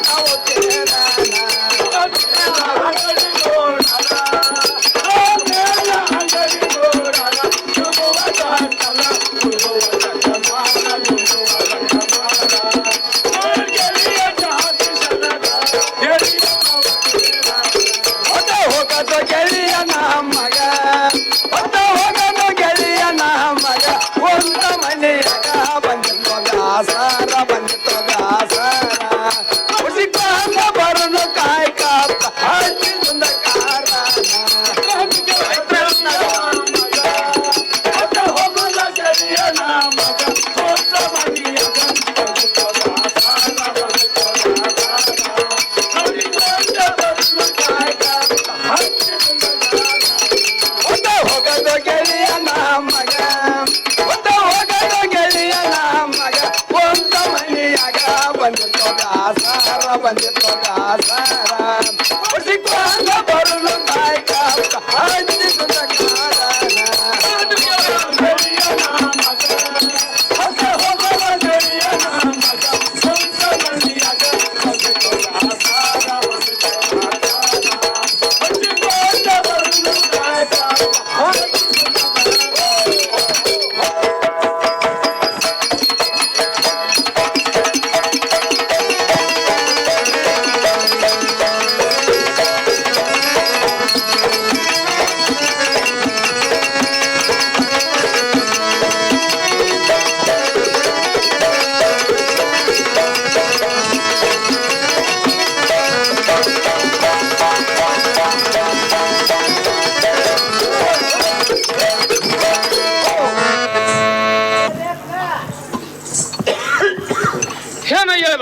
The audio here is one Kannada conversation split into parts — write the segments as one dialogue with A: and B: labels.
A: acabo de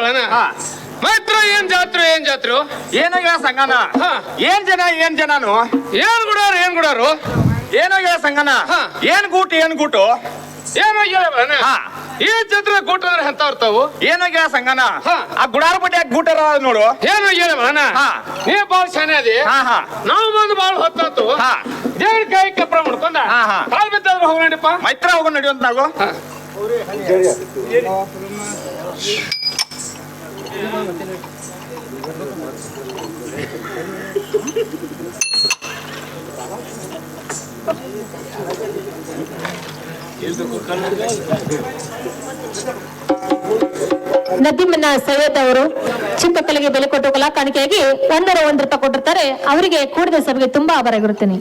B: ಏನ ಮೈತ್ರ
C: ಹಾ.
B: ಮಾತ್ರ ಏನ್ ಜಾತ್ರೆ ಏನ್ ಜಾತ್ರೆ?
C: ಏನೋ ಸಂಗನ
B: ಹಾ.
C: ಏನ್ ಜನ ಏನ್ ಜನನು?
B: ಏನ್ ಗುಡಾರು ಏನ್ ಗುಡಾರು?
C: ಏನೋ ಸಂಗನ
B: ಹಾ.
C: ಏನ್ ಗೂಟು ಏನ್ ಗೂಟು?
B: ಏನೋ ಹೇಳ್ಬೇಡ
C: ಹಾ.
B: ಈ ಜಾತ್ರೆ ಕೂಟಂದ್ರೆ ಎಂತ ಇರ್ತಾವು
C: ಏನೋ ಸಂಗನ
B: ಹಾ.
C: ಆ ಗುಡಾರ ಬಡ್ಡಿ ಗೂಟರ ನೋಡು.
B: ಏನು ಹೇಳ್ಬೇಡ
C: ಹಾ.
B: ನೀ ಬಾಳ್ ಶಾನೆ ಅದಿ.
C: ಹಾ ಹಾ.
B: ನಾವು ಬಂದು ಬಾಳ್ ಹೊತ್ತಾತು.
C: ಹಾ.
B: ದೇವ್ರ ಕೈ ಕಪ್ರ ಮಾಡ್ಕೊಂಡ.
C: ಹಾ, ಹಾ.
B: ಕಾಲ್ ಬಿದ್ದಾದ್ರು ಹೋಗೋಣಪ್ಪ
C: ಮೈತ್ರ ಹೋಗೋ ನಡೆಯುವಂತ ನಾವು.
D: ನದೀಮನ್ನ ಸೈಯದ್ ಅವರು ಚಿತ್ರಕಲೆಗೆ ಬೆಲೆ ಕೊಟ್ಟು ಕಲಾಕಾಣಿಕೆಯಾಗಿ ಒಂದರ ಒಂದು ರೂಪಾಯಿ ಅವರಿಗೆ ಕೂಡಿದ ಸಭೆಗೆ ತುಂಬಾ ಆಭಾರವಾಗಿರುತ್ತೇನೆ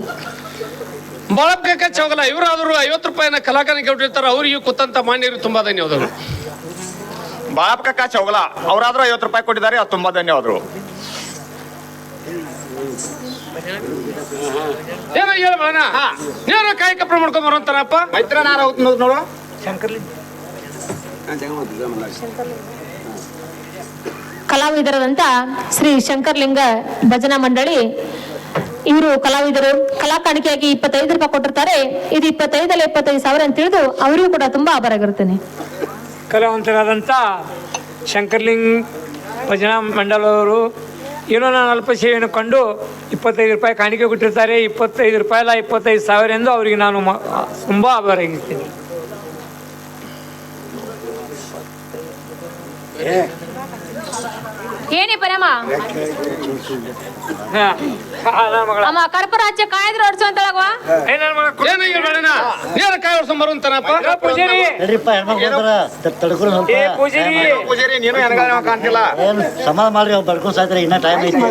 B: ಬಾಳಪ್ಪ ಹೋಗಲ್ಲ ಇವರಾದ್ರು ಐವತ್ತು ರೂಪಾಯಿನ ಕಲಾಕಾಣಿಕೆ ಕೊಟ್ಟಿರ್ತಾರೆ, ಅವರಿಗೂ ಕೂತಂತ ಮಾನ್ಯರು ತುಂಬಾ ಧನ್ಯವಾದಗಳು.
C: ಕಕ್ಕ ಚೌಗಲ ಅವರಾದ್ರೂ ಐವತ್ತು ರೂಪಾಯಿ ಕೊಟ್ಟಿದ್ದಾರೆ ಅದು ತುಂಬಾ ಧನ್ಯವಾದರು
B: ಏನೋ ಹೇಳ್ಬೇಡ
C: ಹಾ.
B: ನೀನು ಕಾಯಿ ಕಪ್ರ ಮಾಡ್ಕೊಂಡ್ ಬರೋಂತಾರಪ್ಪ
C: ಮೈತ್ರ ನಾರ ನೋಡು
D: ಕಲಾವಿದರಾದಂತ ಶ್ರೀ ಶಂಕರ್ಲಿಂಗ ಭಜನಾ ಮಂಡಳಿ. ಇವರು ಕಲಾವಿದರು ಕಲಾ ಕಾಣಿಕೆಯಾಗಿ ಇಪ್ಪತ್ತೈದು ರೂಪಾಯಿ ಕೊಟ್ಟಿರ್ತಾರೆ. ಇದು ಇಪ್ಪತ್ತೈದಲ್ಲ ಇಪ್ಪತ್ತೈದು ಸಾವಿರ ಅಂತ ತಿಳಿದು ಅವರಿಗೂ ಕೂಡ ತುಂಬಾ ಆಭಾರವಾಗಿರುತ್ತೇನೆ
E: ಕಲಾವಂತರಾದಂಥ ಶಂಕರ್ಲಿಂಗ್ ಭಜನಾ ಮಂಡಲವರು ಏನೋ ನಾನು ಅಲ್ಪ ಸೇವೆಯನ್ನು ಕಂಡು ಇಪ್ಪತ್ತೈದು ರೂಪಾಯಿ ಕಾಣಿಕೆ ಕೊಟ್ಟಿರ್ತಾರೆ ಇಪ್ಪತ್ತೈದು ರೂಪಾಯಿ ಅಲ್ಲ ಇಪ್ಪತ್ತೈದು ಸಾವಿರ ಎಂದು ಅವರಿಗೆ ನಾನು ತುಂಬ ಆಭಾರಿಯಾಗಿರ್ತೀನಿ
F: ಏನೇ ಪರಮ ಅಮ್ಮ ಕರ್ಪೂರ ಹಚ್ಚಿ ಕಾಯ್ದ್ರು ಹೊಡ್ಸು ಅಂತಳಗವಾ
B: ಏನೋ ಕಾಯಿ
E: ಏ, ಪೂಜಾರಿ.
G: ನಡೀಪ್ಪ ಹೆಣ್ಮಕ್ಳು ಸ್ವಲ್ಪ.
C: ನೀನು ಕಾಣ್ತಿಲ್ಲ?
G: ಏನ್ ಸಮಾಧಾನ ಮಾಡ್ರಿ ಅವ್ರು ಬಡ್ಕೊಂಡ್ ಸಾಯ್ತಾರೆ ಇನ್ನ ಟೈಮ್ ಐತಿ.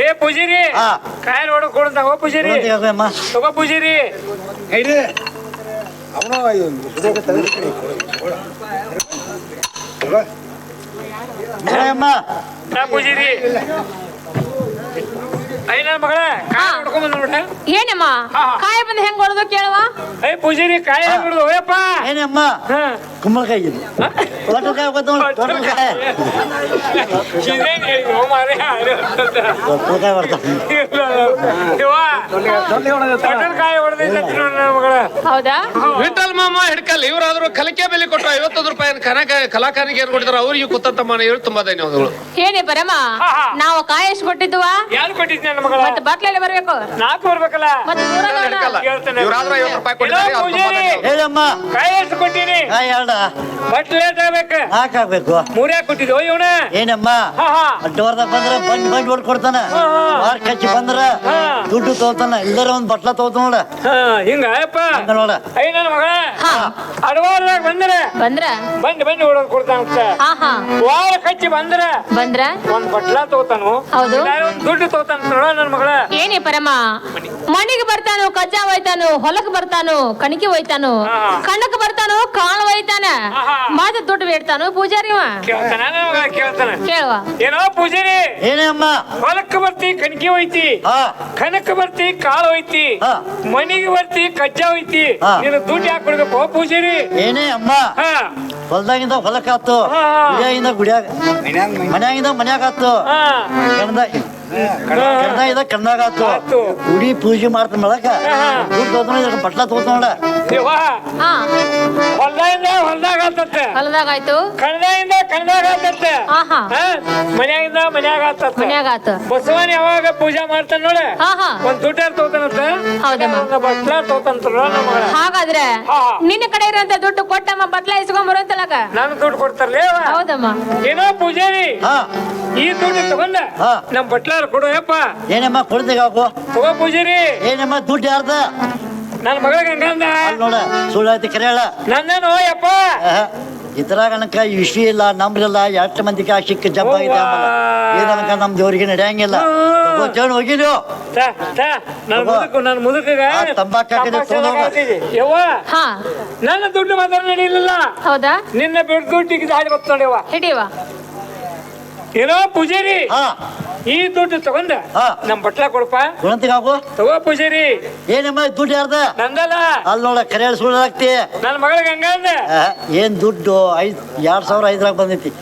E: ಏ ಪೂಜಾರಿ.
G: ಹಾ.
E: ಕಾಯಿ ನೋಡ ಕೊಡು ಹೋಗ ಪೂಜಾರಿ.
G: ಅಮ್ಮ.
E: ತಗೋ ಪೂಜಾರಿ.
G: ಅಮ್ಮ.
E: ನಾ ಪೂಜಾರಿ. ಐ ಮಗಳೇ ಮಗಳ ಕಾಯಿ ಹೊಡ್ಕೊಂಡ್ ಬಂದ್ ನೋಡ
F: ಏನಮ್ಮ?
E: ಹಾ, ಹಾ.
F: ಬಂದು ಹೆಂಗ್ ಹೊಡೆದು ಕೇಳುವ?
E: ಐ ಪೂಜಾರಿ ಕಾಯಿ ಹಿಡಿದು ಹೋಯಪ್ಪ?
G: ಏನಮ್ಮ?
E: ಹಾ.
G: ಕುಂಬಳಕಾಯಿ ಇದು ಟೋಟಲ್ಕಾಯಿ ಗೊತ್ತ ಟೋಟಲ್ಕಾಯಿ
E: ಇದೇನ್ ಹೇಳಿದ್ರು ಮಾರ್ರೆ?
G: ಟೋಟಲ್ಕಾಯಿ ಬರ್ತಾವ
E: ಕಾಯಿ ಹೊಡೆದೈತೆ ನನ್ನ ಮಗಳ.
F: ಹೌದಾ?
B: ವಿಠಲ್ ಮಾಮ ಹಿಡ್ಕಲ್ ಇವ್ರಾದ್ರು ಕಲಿಕೆ ಬೆಲೆ ಕೊಟ್ಟರು ಐವತ್ತೊಂದು ರೂಪಾಯಿ ಕನಕ ಕಲಾಕಾರಿಗೆ ಏನ್ ಕೊಟ್ಟಿದ್ರು ಅವ್ರಿಗೆ ಕುತ್ತಂತ ಹೇಳಿ ತುಂಬಾ ಧನ್ಯವಾದಗಳು.
F: ಏನೇ ಬರಮ್ಮ
E: ಹಾ, ಹಾ.
F: ನಾವು ಕಾಯಿ ಎಷ್ಟು ಕೊಟ್ಟಿದ್ವಾ
E: ಯಾರು ಕೊಟ್ಟಿದ್ ನನ್ನ ಮಗಳ.
F: ಮತ್ತೆ ಬಟ್ಲಲ್ಲಿ ಬರ್ಬೇಕು.
E: ನಾಲ್ಕು ಬರ್ಬೇಕಲ್ಲ.
F: ಮತ್ತೆ.
C: ಇವ್ರಾದ್ರೂ ಐವತ್ತು ರೂಪಾಯಿ ಕೊಟ್ಟಿದ್ದಾರೆ,
E: ಏನೋ
C: ಅವ್ರು ತುಂಬಾ
E: ಪೂಜಾರಿ,
C: ಧನ್ಯವಾದ.
G: ಹೇಳಮ್ಮ.
E: ಕಾಯಿ ಎಷ್ಟು ಕೊಟ್ಟಿನಿ.
G: ಎರಡ
E: ಮೂರೇ ಕೊಟ್ಟಿದ್ದು. ಇವನ
G: ಏನಮ್ಮ?
E: ಹಾ ಹಾ.
G: ಅಡ್ಡವಾರ್ದಾಗ ಬಂದ್ರ ಬಂದ್ ಬಂದ್ ಹೊಡ್ ಕೊಡ್ತಾನ.
E: ಹಾ.
G: ಕಚ್ಚಿ ಬಂದ್ರ
E: ಹಾ.
G: ದುಡ್ಡು ತಗೋತಾನ. ಇಲ್ದಾರ ಒಂದ್ ಬಟ್ಲ ತಗೋತಾನ ನೋಡ.
E: ಹಾ ಹಿಂಗ ಅಯ್ಯಪ್ಪ.
G: ಹಂಗ ನೋಡ.
E: ಐ ನನ್ನ ಮಗಳ.
F: ಹಾ.
E: ಅಡವಾರದಾಗ ಬಂದ್ರೆ.
F: ಬಂದ್ರ?
E: ಬಂದ್ ಬಂದ್ ಹೊಡೋದ್ ಕೊಡ್ತಾನಂತ
F: ಹಾ ಹಾ.
E: ವಾರ ಕಚ್ಚಿ ಬಂದ್ರ.
F: ಬಂದ್ರ?
E: ಒಂದ್ ಬಟ್ಲ ತಗೋತಾನು.
F: ಹೌದು.
E: ಇಲ್ಲ ಒಂದ್ ದುಡ್ಡು ತಗೋತಾನ ನನ್ನ ಮಗಳ.
F: ಏನೇ ಪರಮ? ಮಣಿಗೆ ಬರ್ತಾನು ಕಜ್ಜಾ ಒಯ್ತಾನು ಹೊಲಕ್ ಬರ್ತಾನು ಕಣಿಕೆ ಒಯ್ತಾನು
E: ಕಣಕ್
F: ಕಣ್ಣಕ್ ಬರ್ತಾನು ಕಾಳು ಒಯ್ತಾನ. ಮಾತ ದುಡ್ಡು ಬೇಡ್ತಾನು ಕೇಳುವ.
E: ಏನೋ ಪೂಜಾರಿ.
G: ಏನೇ ಅಮ್ಮ?
E: ಹೊಲಕ್ಕೆ ಬರ್ತಿ ಕಣಿಕೆ ಹೋಯ್ತಿ. ಕಣಕ್ ಬರ್ತಿ ಕಾಳು ಹೋಯ್ತಿ.
G: ಮಣಿಗೆ
E: ಮನಿಗೆ ಬರ್ತಿ ಕಜ್ಜಾ ಹೋಯ್ತಿ. ನೀನು ದುಡ್ಡು ಯಾಕೆ ಕೊಡ್ಬೇಕು ಪೂಜಾರಿ?
G: ಏನೇ ಅಮ್ಮ?
E: ಹಾ.
G: ಹೊಲ್ದಾಗಿಂದ ಹೊಲಕ್ ಆತು. ಗುಡಿಯಾಗಿಂದ ಗುಡಿಯಾಗ ಮನ್ಯಾಗಿಂದ ಮನ್ಯಾಗ ಆತು
E: ಹಾ
G: ಇದ ಕಣ್ದಾಗ ಆತು. ಗುಡಿ ಪೂಜೆ
E: ಮಾಡ್ತ ಮಳಕ.
G: ದುಡ್ಡು ಇದ್ರಾಗ ಬಟ್ಲ ತಗೋತಾನ ನೋಡ
E: ದೇವಾ
F: ಹಾ.
E: ಹೊಲ್ದಾಗಿಂದ ಹೊಲ್ದಾಗ ಆತತ್ತೆ
F: ಹೊಲದಾಗ ಆಯ್ತು.
E: ಕಣದಾಗಿಂದ ಕಣದಾಗ ಆತತ್ತೆ
F: ಆಹಾ.
E: ಹಾ ಮನ್ಯಾಗಿಂದ ಮನ್ಯಾಗ ಆತತ್ತೆ
F: ಮನ್ಯಾಗ ಆತು.
E: ಬಸವನ್ ಯಾವಾಗ ಪೂಜೆ ಮಾಡ್ತಾನ ನೋಡ.
F: ಹಾ ಹಾ
E: ಒಂದ್ ದುಡ್ಡ ತಗೋತಾನಂತ
F: ಹೌದಮ್ಮ.
E: ಒಂದು ಬಟ್ಲ ನೋಡ ನಮ್ಮ
F: ಹಾಗಾದ್ರೆ
E: ಹಾ.
F: ನಿನ್ನ ಕಡೆ ಇರುವಂತ ದುಡ್ಡು ಕೊಟ್ಟಮ್ಮ ಬಟ್ಲ ಇಸ್ಕೊಂಡ್ ಬರುವಂತಲಕ
E: ನನ್ ದುಡ್ಡು ಕೊಡ್ತಾರಲೇ
F: ಹೌದಮ್ಮ.
E: ಏನೋ ಪೂಜಾರಿ
G: ಹಾ.
E: ಈ ದುಡ್ಡು ತಗೊಂಡ.
G: ಹಾ.
E: ನಮ್ ಬಟ್ಲಾರ ಕೊಡು ಯಪ್ಪ
G: ಏನಮ್ಮ ಕೊಡ್ತೀಗ
E: ತಗೋ ಪೂಜಾರಿ
G: ಏನಮ್ಮ ದುಡ್ಡು ಯಾರ್ದ?
E: ನನ್ನ ಮಗಳಿಗೆ ಹಂಗಂದ
G: ಅಲ್ಲಿ ನೋಡ ಸುಳ್ಳು ಐತಿ ಕರೆ ಹೇಳ
E: ನನ್ನೇನು ಯಪ್ಪ
G: ಇದ್ರಾಗ ಈ ವಿಷಯ ಇಲ್ಲ ನಂಬ್ರಿಲ್ಲ ಎಷ್ಟು ಮಂದಿ ಕಾ ಸಿಕ್ಕ ಜಬ್ಬ ಇದೆ ಆಮೇಲೆ. ಇದನಕ ನಮ್ ದೇವ್ರಿಗೆ ನಡೆಯಂಗಿಲ್ಲ. ಗೊತ್ತೇನು ಹೋಗಿದ್ಯೋ
E: ತಾ, ತಾ, ನನ್
G: ತಗೋ.
E: ಮುದುಕ ನನ್ ಮುದುಕಗ
G: ಆ ತಂಬಾಕ್ ಹಾಕಿದ್ರೆ
E: ತಂಬಾಕ್. ಹಾಕಿದೆ. ಯವ್ವ?
F: ಹಾ.
E: ನನ್ನ ದುಡ್ಡು ಮಾತ್ರ ನಡೀಲಿಲ್ಲ.
F: ಹೌದಾ?
E: ನಿನ್ನ ಬೆಡ್ ದುಡ್ಡಿಗೆ ದಾಡಿ ಬರ್ತಾಳೆ ನೋಡ್ಯವ್ವ
F: ಹಿಡಿಯವ.
E: ಏನೋ ಪೂಜಾರಿ.
G: ಹಾ.
E: ಈ ದುಡ್ಡು ತಗೊಂಡ.
G: ಹಾ.
E: ನಮ್ ಬಟ್ಲ ಕೊಡಪ್ಪ.
G: ಗುಣಂತಿ ಹಾಕು
E: ತಗೋ ಪೂಜಾರಿ.
G: ಏನಮ್ಮ ದುಡ್ಡು ಯಾರ್ದ?
E: ನಂದಲ್ಲ
G: ಅಲ್ಲಿ ನೋಡ ಕರೆ ಸುಳ್ಳಾಗ್ತಿ
E: ನನ್ನ ಮಗಳಿಗೆ ಹಂಗಂದ
G: ಆ, ಏನ್ ದುಡ್ಡು? ಐದ್ ಎರಡ್ ಸಾವಿರ ಐದ್ರಾಗ ಬಂದೈತಿ.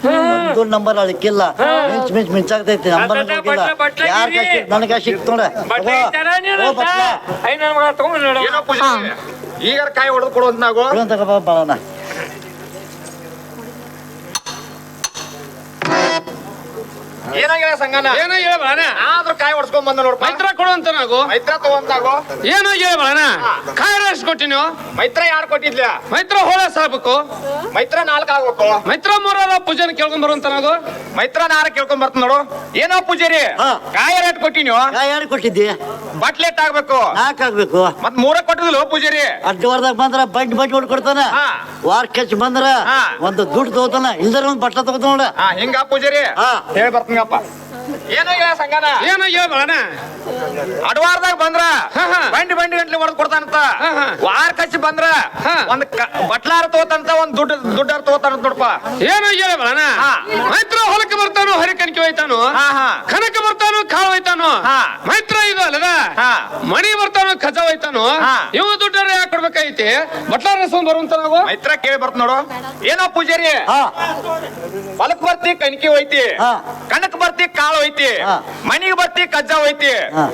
G: ಒಂದು ನಂಬರ್ ಅಳಕ್ಕಿಲ್ಲ ಮಿಂಚ್ ಮಿಂಚ್ ಮಿಂಚಾಗ್ತೈತಿ ನಂಬರ್
E: ಬಟ್ಲ,
G: ಹೋಗಿಲ್ಲ
E: ಬಟ್ಲ, ಬಟ್ಲ
G: ಯಾರ
E: ಕಾಶಿ
G: ನನಗ ಸಿಕ್ತು ನೋಡ
E: ಬಟ್ಲ ಇಟ್ಟಾರ ನೀನು
G: ಓ ಬಟ್ಲ.
E: ಐ ನನ್ನ ಮಗಳ ತಗೊಂಡ್ ನೋಡು
C: ಏನೋ ಪೂಜಾರಿ? ಈಗ ಕಾಯಿ ಹೊಡೆದು ಕೊಡು ಅಂತ ನಾವು.
G: ಗುಣಂತ ಬಾ ಬಾಳಣ್ಣ.
C: ಏನಾಗಿದೆ ಸಂಗನ
B: ಏನೋ ಹೇಳ್ಬಾಣ
C: ಆದ್ರೂ ಕಾಯಿ ಹೊಡ್ಸ್ಕೊಂಡ್ ಬಂದ ನೋಡು
B: ಮೈತ್ರ ಕೊಡು ಅಂತ ಮೈತ್ರಾ
C: ಮೈತ್ರ ತಗೊಂತಾಗೋ
B: ಏನೋ ಹೇಳ್ಬಾಣ ಕಾಯಿ ಎಷ್ಟು ಕೊಟ್ಟಿ ನೀವು?
C: ಮೈತ್ರ ಯಾರು ಕೊಟ್ಟಿದ್ಲ?
B: ಮೈತ್ರ ಹೋಳ ಸಾಕ್ಬೇಕು
C: ಮೈತ್ರ ನಾಲ್ಕು ಆಗ್ಬೇಕು.
B: ಮೈತ್ರ ಮೂರಲ್ಲ ಪೂಜೆನ ಕೇಳ್ಕೊಂಡ್ ಬರುವಂತ ನಾಗು.
C: ಮೈತ್ರ ನಾರ ಕೇಳ್ಕೊಂಡ್ ಬರ್ತ ನೋಡು. ಏನೋ ಪೂಜಾರಿ?
G: ಹಾ.
C: ಕಾಯಿ ರೇಟ್ ಕೊಟ್ಟಿ ನೀವು?
G: ಯಾ ಯಾರು ಕೊಟ್ಟಿದ್ದಿ?
C: ಬಟ್ಲೆಟ್ ಆಗ್ಬೇಕು?
G: ನಾಲ್ಕು ಆಗ್ಬೇಕು.
C: ಮತ್ ಮೂರ ಕೊಟ್ಟಿದ್ಲು ಪೂಜಾರಿ?
G: ಅಡ್ಡವಾರದಾಗ ಬಂದ್ರ ಬಂಡ್ ಬಂಡ್
C: ಹೊಡ್ಕೊಡ್ತಾನ.
G: ವಾರ ಕೆಚ್ ಬಂದ್ರ
C: ಹಾ.
G: ಒಂದು ದುಡ್ಡು ತಗೋತಾನ. ಇಲ್ದರ ಒಂದ್ ಬಟ್ಲ ತಗೋತಾನ ನೋಡ.
C: ಹಾ ಹಿಂಗ ಪೂಜಾರಿ?
G: ಹಾ.
C: ಹೇಳಿ ಬರ್ತೀನಪ್ಪ ಏನೋ ಹೇಳ ಸಂಗನ
B: ಏನೋ ಬಾಣ
C: ಅಡವಾರದಾಗ ಬಂದ್ರ
B: ಹಾ, ಹಾ.
C: ಬಂಡಿ ಬಂಡಿ ಗಂಟ್ಲಿ ಹೊಡೆದ್ ಕೊಡ್ತಾನಂತ
B: ಹಾ, ಹಾ.
C: ವಾರ ಕಚ್ಚಿ ಬಂದ್ರ
B: ಹಾ.
C: ಒಂದ್ ಬಟ್ಲಾರ ತಗೋತಾನಂತ ಒಂದ್ ದುಡ್ಡು ದುಡ್ಡಾರ ತಗೋತಾನಂತ ನೋಡಪ್ಪ
B: ಏನೋ ಬಾಣ
C: ಹಾ.
B: ಮೈತ್ರ ಹೊಲಕ್ಕೆ ಬರ್ತಾನು ಹರಿಕಣಿಕೆ ಹೋಯ್ತಾನು
C: ಹಾ, ಹಾ.
B: ಕನಕ ಬರ್ತಾನು ಕಾಳು ಹೋಯ್ತಾನು
C: ಹಾ.
B: ಮೈತ್ರ ಇದು ಅಲ್ಲದ
C: ಹಾ.
B: ಮಣಿ ಬರ್ತಾನು ಖಜ ಹೋಯ್ತಾನು
C: ಹಾ.
B: ಇವ ದುಡ್ಡಾರ ಯಾಕೆ ಕೊಡ್ಬೇಕಾಯ್ತಿ ಬಟ್ಲಾರ ರಸಮ್ ಬರುವಂತ ನಾವು
C: ಮೈತ್ರ ಕೇಳಿ ಬರ್ತ ನೋಡು ಏನೋ ಪೂಜಾರಿ
G: ಹಾ
C: ಹೊಲಕ್ ಬರ್ತಿ ಕಣಿಕೆ ಹೋಯ್ತಿ
G: ಹಾ.
C: ಕಣಕ್ ಬರ್ತಿ ಕಾಳು ಹೋಯ್ತಿ ಮನೆಗೆ ಬತ್ತಿ ಬರ್ತಿ ಕಜ್ಜಾ ಹೋಯ್ತಿ
G: ಹಾ.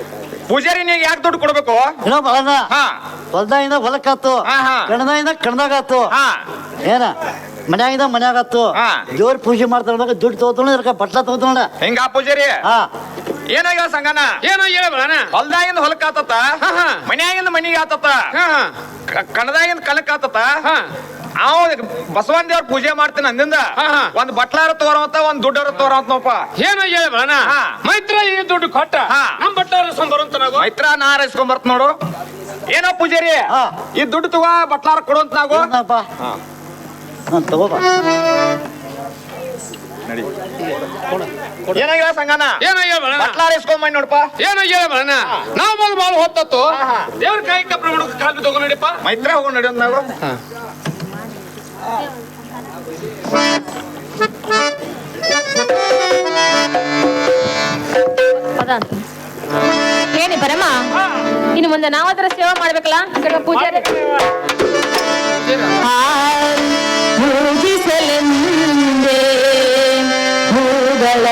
C: ಪೂಜಾರಿ ನೀ ಯಾಕೆ ದುಡ್ಡು ಕೊಡ್ಬೇಕು?
G: ಏನೋ
C: ಹಾ.
G: ಹೊಲ್ದಾಗಿಂದ ಹೊಲಕ್ಕಾತು
C: ಹಾ, ಹಾ.
G: ಕಣದಾಗಿಂದ ಕಣದಾಗಾತು.
C: ಹಾ.
G: ಏನ? ಮನ್ಯಾಗಿಂದ ಮನ್ಯಾಗಾತು.
C: ಹಾ.
G: ದೇವ್ರ ಪೂಜೆ ಮಾಡ್ತಾರ ದುಡ್ಡು ತಗೋತಾನ ಇದ್ರ ಬಟ್ಲ ತಗೋತಾನ.
C: ಹೆಂಗ ಪೂಜಾರಿ?
G: ಹಾ.
C: ಏನಾಗ್ಯಾವ ಸಂಗನ?
B: ಏನೋ ಹೇಳ
C: ಹೊಲ್ದಾಗಿಂದ ಹೊಲಕ್ ಆತತ
B: ಹಾ, ಹಾ.
C: ಮನ್ಯಾಗಿಂದ ಮನಿಗೆ ಆತತ
B: ಹಾ. ಹಾ
C: ಕಣದಾಗಿಂದ ಕಣಕ್ ಆತತ
B: ಹಾ.
C: ಅವ ಬಸವನ್ ದೇವ್ರ ಪೂಜೆ ಮಾಡ್ತೀನಿ ಅಂದಿಂದ
B: ಹಾ, ಹಾ.
C: ಒಂದ್ ಬಟ್ಲಾರ ತೋರಂತ ಒಂದ್ ದುಡ್ಡಾರ ತೋರಂತ ನೋಪ
B: ಏನೋ ಹೇಳ
C: ಹಾ.
B: ಮೈತ್ರ ಈ ದುಡ್ಡು ಕೊಟ್ಟ.
C: ಹಾ.
B: ನಮ್ ಬಟ್ಲಾರ ರಸಮ್ ಬರುವಂತ ನಾವು?
C: ಮೈತ್ರ ನಾ ಇಸ್ಕೊಂಡ್ ಬರ್ತ ನೋಡು. ಏನೋ ಪೂಜಾರಿ?
G: ಹಾ.
C: ಈ ದುಡ್ಡು ತಗೋ ಬಟ್ಲಾರ ಕೊಡುವಂತ ನಾಗು
G: ಏನಪ್ಪ? ಹಾ. ತಗೋಬಾ
C: ಏನಾಗಿಲ್ಲ ಸಂಗನ
B: ಏನೋ ಹೇಳ್ಬಾಣ
C: ಬಟ್ಲಾರ ಇಸ್ಕೊಂಡ್ ಬಂದ್ ನೋಡಪ್ಪ.
B: ಏನೋ ಹೇಳ್ಬಾಣ ನಾವು ಬಂದು ಬಾಳ ಹೊತ್ತತ್ತು. ದೇವ್ರ ಕಾಯಿ ಕಪ್ಪ ಕಾಲು ತಗೊಂಡ್ ನಡಿಪ್ಪ
C: ಮೈತ್ರ ಹೋಗೋಣ ನಡೆಯೋದು ನಾವು.
F: ಹೇಳಿ ಪರಮ ಇನ್ನು ಮುಂದೆ ನಾವಾದ್ರ ಸೇವೆ ಮಾಡ್ಬೇಕಲ್ಲ ಕಡೆ ಪೂಜಾರಿ
D: ಪೂಜಿಸಲೆಂದೇ ಹೂಗಳ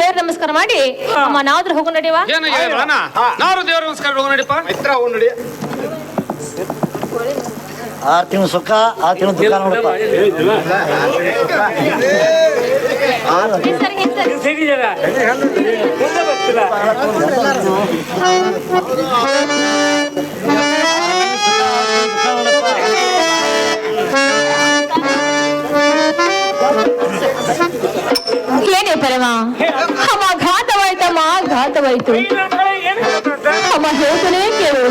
F: ದೇವ್ರ ನಮಸ್ಕಾರ ಮಾಡಿ ಅಮ್ಮ ನಾವಾದ್ರೂ ಹೋಗೋ ನಡಿವ
B: ದೇವ್ರ ನಮಸ್ಕಾರ ಹೋಗೋ ನಡಿಪ
C: ಮಿತ್ರ ಹೋಗೋ ನಡಿ
G: ಆರು ತಿಂಗಳು ಸುಖ ಆರು ತಿಂಗಳು ದುಃಖ ನೋಡಪ್ಪ
D: ಏನೇ ಪರವಾ ಘಾತವಾಯ್ತು
E: ಈ ನನ್ನ ಮಗಳ ಏನು ಗೊತ್ತುಂಟ?
D: ಅಮ್ಮ ಹೇಳ್ತಾನೆ ಕೇಳು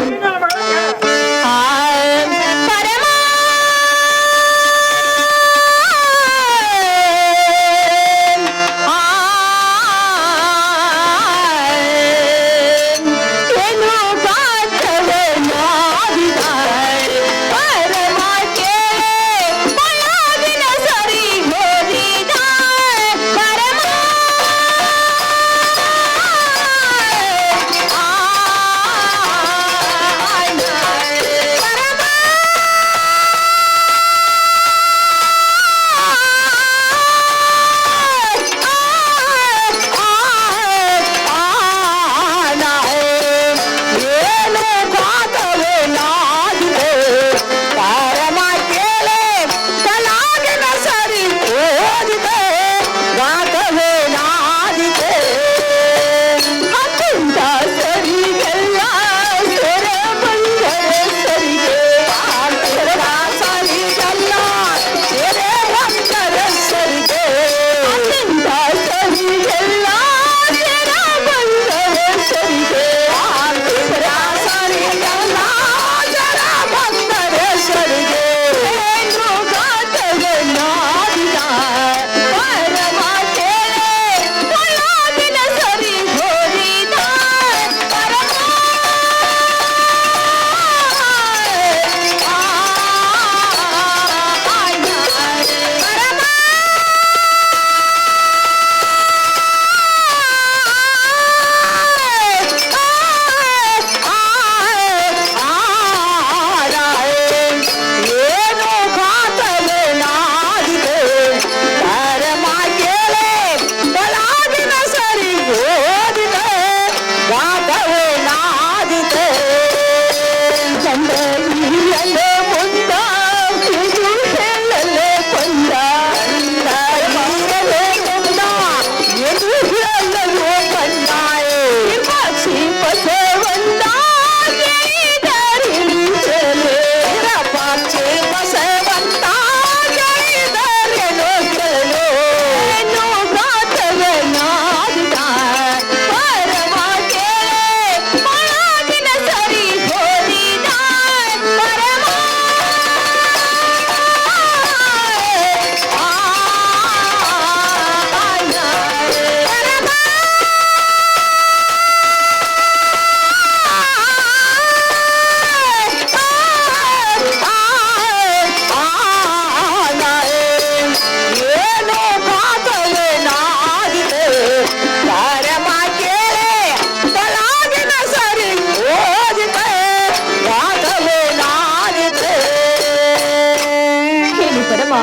D: ಪರಮ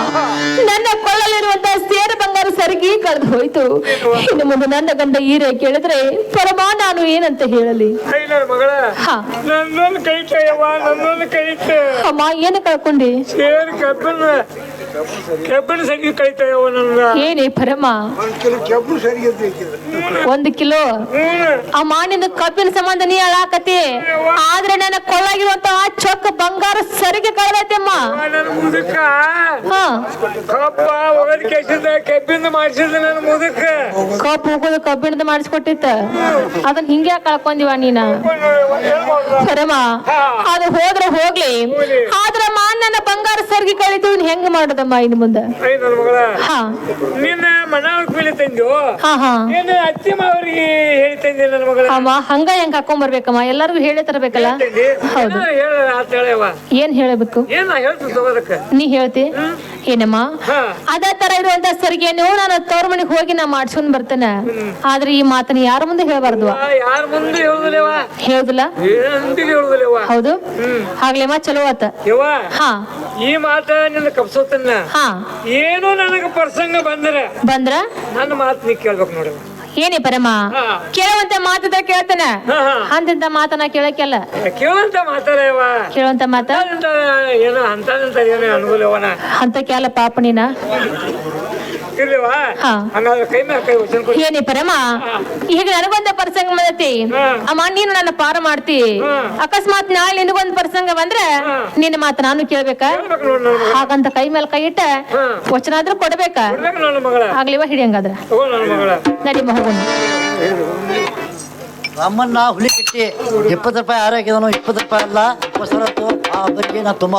D: ನನ್ನ ಕೊಳ್ಳಲಿರುವಂತ ಸೇರ ಬಂಗಾರ ಸರಿಗೆ ಕಳೆದು ಹೋಯ್ತು. ಇನ್ನು ಮುಂದೆ ನನ್ನ ಗಂಡ ಈರೆ ಕೇಳಿದ್ರೆ ಪರಮ ನಾನು ಏನಂತ ಹೇಳಲಿ? ಅಮ್ಮ ಏನು ಕಳ್ಕೊಂಡಿ?
E: ಸೇರ್ ಕಬ್ಬಿನ ಸಂಗಿ
D: ಏನೇ ಪರಮ? ಒಂದು ಕಿಲೋ ಆ ಮಾನಿನ ಕಬ್ಬಿನ ಸಂಬಂಧ ನೀ ಅಳಾಕತಿ ಆದ್ರೆ ನನ್ನ ಕೊಳ್ಳಾಗಿರುವಂತ ಚೊಕ್ಕ ಬಂಗಾರ ಸರಿಗೆ ಕಳೆದೈತಮ್ಮ.
E: ಮುದುಕ.
D: ಹಾ.
E: ಕಬ್ಬ ಒಗದ್ ಕೆಸಿದ ಕಬ್ಬಿಂದ ಮಾಡಿಸಿದ ನನ್ನ ಮುದುಕ.
D: ಕಬ್ಬು ಹೋಗೋದು ಕಬ್ಬಿಣದ ಮಾಡಿಸ್ಕೊಟ್ಟಿತ್ತ. ಅದನ್ನ ಹಿಂಗೆ ಕಳ್ಕೊಂಡಿವ ನೀನ? ಪರಮ ಅದು ಹೋದ್ರೆ ಹೋಗ್ಲಿ. ನನ್ನ ಬಂಗಾರ ಸರ್ಗಿ ಕಳಿತು ಇನ್ ಹೆಂಗ್ ಮಾಡೋದಮ್ಮ ಇನ್ ಮುಂದೆ? ಹಾ.
E: ನಿನ್ನ ತಂದು
D: ಹಾ ಹಾ.
E: ಏನು ಅತ್ತಿ ಮಾವರಿಗೆ ಹೇಳಿ ತಂದೆ ನನ್ನ ಮಗಳ?
D: ಅಮ್ಮ ಹಂಗ ಹೆಂಗ್ ಹಾಕೊಂಡ್ ಬರ್ಬೇಕಮ್ಮ? ಎಲ್ಲರಿಗೂ ಹೇಳಿ ತರಬೇಕಲ್ಲ? ಹೌದು. ಏನ್ ಹೇಳಬೇಕು?
E: ನಾ
D: ಹೇಳ್ತಿ? ಏನಮ್ಮ. ಅದೇ ತರ ಇರುವಂತ ಸರಿಗೆಯನ್ನು ನಾನು ತವ್ರ ಮನೆಗೆ ಹೋಗಿ ನಾ ಮಾಡ್ಸ್ಕೊಂಡ್ ಬರ್ತೇನೆ. ಆದ್ರೆ ಈ ಮಾತನ್ನ ಯಾರ ಮುಂದೆ ಹೇಳ್ಬಾರ್ದು? ಹೇಳುದಿಲ್ಲ ಹೌದು? ಆಗ್ಲೇಮ್ಮ ಚಲೋ ಆತ. ಹಾ.
E: ಈ ಮಾತ ನಿನ್ನ ಕಪ್ಸೋತನ್ನ.
D: ಏನು
E: ಏನೋ ನನಗ ಪ್ರಸಂಗ ಬಂದ್ರೆ
D: ಬಂದ್ರ?
E: ನನ್ನ ಮಾತು ನೀ ಕೇಳ್ಬೇಕು ನೋಡಿ.
D: ಏನೇ ಪರಮ. ಕೇಳುವಂತ ಮಾತದ ಕೇಳ್ತಾನೆ?
E: ಅಂತ ಮಾತನ
D: ಅಂತಿಂತ ಮಾತನ್ನ ಕೇಳಕ್ಕೆಲ್ಲ?
E: ಕೇಳುವಂತ ಮಾತಾಡವ
D: ಕೇಳುವಂತ ಮಾತ?
E: ಏನೋ ಅಂತ ಅನುಕೂಲವನ
D: ಅಂತ ಕೇಳ ಪಾಪ ನೀನ
E: ಇರ್ಲಿವಾ?
F: ಹಾ.
E: ಹಂಗಾದ್ರೆ ಕೈ ಮೇಲೆ ಕೈ ವಚನ ಕೊಡಿ.
F: ಏನಿ ಪರಮ? ಈಗ ನನಗೊಂದ ಪ್ರಸಂಗ ಬಂದತಿ. ಅಮ್ಮ ನೀನು ನನ್ನ ಪಾರ ಮಾಡ್ತಿ. ಅಕಸ್ಮಾತ್ ನಾಳೆ ನಿನಗೊಂದ್ ಪ್ರಸಂಗ ಬಂದ್ರೆ ನಿನ್ನ ಮಾತು ನಾನು ಕೇಳ್ಬೇಕ?
E: ಹೇಳ್ಬೇಕು ನೋಡು ನನ್ನ ಮಗ
F: ಹಾಗಂತ ಕೈ ಮೇಲೆ ಕೈ ಇಟ್ಟ. ವಚನ ಆದ್ರೂ ಕೊಡ್ಬೇಕ?
E: ಕೊಡ್ಬೇಕು ನನ್ನ ಮಗಳ.
F: ಆಗ್ಲಿವ ಹಿಡಿಯಂಗಾದ್ರ
E: ತಗೋ ನನ್ನ ಮಗಳ.
F: ನಡಿ ಹೋಗೋಣ
G: ರಾಮಣ್ಣ ಹುಲಿ ಕಟ್ಟಿ ಇಪ್ಪತ್ತು ರೂಪಾಯಿ ಆರೋಗ್ಯದನು ಇಪ್ಪತ್ತು ರೂಪಾಯಿ ಅಲ್ಲ ಆ ಬಗ್ಗೆ ನಾ ತುಂಬ